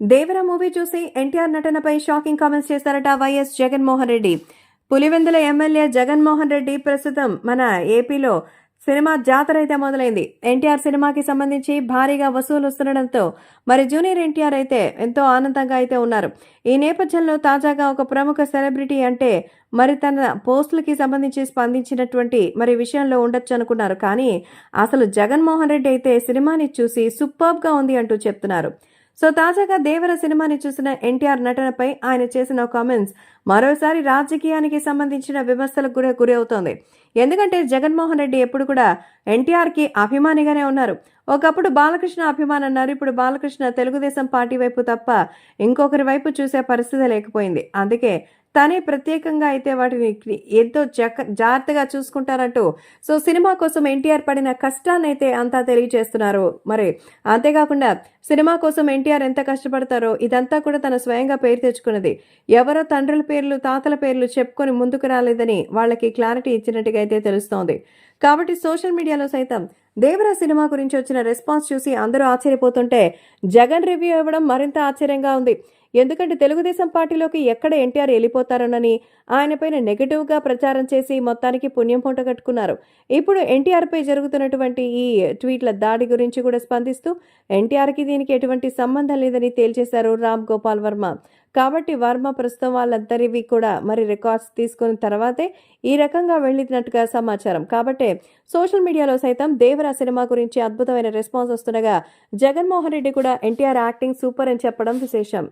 దేవర movie చూసి ఎన్టీఆర్ నటనపై shocking comments చేశారట వైఎస్ జగన్మోహన్ రెడ్డి. పులివెందుల ఎమ్మెల్యే జగన్మోహన్ రెడ్డి ప్రస్తుతం మన ఏపీలో సినిమా జాతర అయితే మొదలైంది. ఎన్టీఆర్ సినిమాకి సంబంధించి భారీగా వసూలు వస్తుండడంతో మరి జూనియర్ ఎన్టీఆర్ అయితే ఎంతో ఆనందంగా అయితే ఉన్నారు. ఈ నేపథ్యంలో తాజాగా ఒక ప్రముఖ సెలబ్రిటీ అంటే మరి తన పోస్టులకి సంబంధించి స్పందించినటువంటి మరి విషయంలో ఉండొచ్చు అనుకున్నారు. కానీ అసలు జగన్మోహన్ రెడ్డి అయితే సినిమాని చూసి సూపర్బ్గా ఉంది అంటూ చెప్తున్నారు. సో తాజాగా దేవర సినిమాని చూసిన ఎన్టీఆర్ నటనపై ఆయన చేసిన కామెంట్స్ మరోసారి రాజకీయానికి సంబంధించిన విమర్శలకు కూడా గురి అవుతోంది. ఎందుకంటే జగన్మోహన్ రెడ్డి ఎప్పుడు కూడా ఎన్టీఆర్కి అభిమానిగానే ఉన్నారు. ఒకప్పుడు బాలకృష్ణ అభిమాని అన్నారు. ఇప్పుడు బాలకృష్ణ తెలుగుదేశం పార్టీ వైపు తప్ప ఇంకొకరి వైపు చూసే పరిస్థితి లేకపోయింది. అందుకే తనే ప్రత్యేకంగా అయితే వాటిని ఎంతో జక జాగ్రత్తగా చూసుకుంటారంటూ సో సినిమా కోసం ఎన్టీఆర్ పడిన కష్టాన్ని అయితే అంతా తెలియజేస్తున్నారు. మరి అంతేకాకుండా సినిమా కోసం ఎన్టీఆర్ ఎంత కష్టపడతారో ఇదంతా కూడా తన స్వయంగా పేరు తెచ్చుకున్నది. ఎవరో తండ్రుల పేర్లు తాతల పేర్లు చెప్పుకొని ముందుకు రాలేదని వాళ్ళకి క్లారిటీ ఇచ్చినట్టుగా అయితే తెలుస్తోంది. కాబట్టి సోషల్ మీడియాలో సైతం దేవరా సినిమా గురించి వచ్చిన రెస్పాన్స్ చూసి అందరూ ఆశ్చర్యపోతుంటే జగన్ రివ్యూ ఇవ్వడం మరింత ఆశ్చర్యంగా ఉంది. ఎందుకంటే తెలుగుదేశం పార్టీలోకి ఎక్కడ ఎన్టీఆర్ వెళ్ళిపోతారోనని ఆయనపైన నెగటివ్గా ప్రచారం చేసి మొత్తానికి పుణ్యం పొంట కట్టుకున్నారు. ఇప్పుడు ఎన్టీఆర్పై జరుగుతున్నటువంటి ఈ ట్వీట్ల దాడి గురించి కూడా స్పందిస్తూ ఎన్టీఆర్కి దీనికి ఎటువంటి సంబంధం లేదని తేల్చేశారు రామ్ గోపాల్ వర్మ. కాబట్టి వర్మ ప్రస్తుతం వాళ్ళందరివి కూడా మరి రికార్డ్స్ తీసుకున్న తర్వాతే ఈ రకంగా వెళ్ళినట్టుగా సమాచారం. కాబట్టి సోషల్ మీడియాలో సైతం దేవరా సినిమా గురించి అద్భుతమైన రెస్పాన్స్ వస్తుండగా జగన్మోహన్ రెడ్డి కూడా ఎన్టీఆర్ యాక్టింగ్ సూపర్ అని చెప్పడం విశేషం.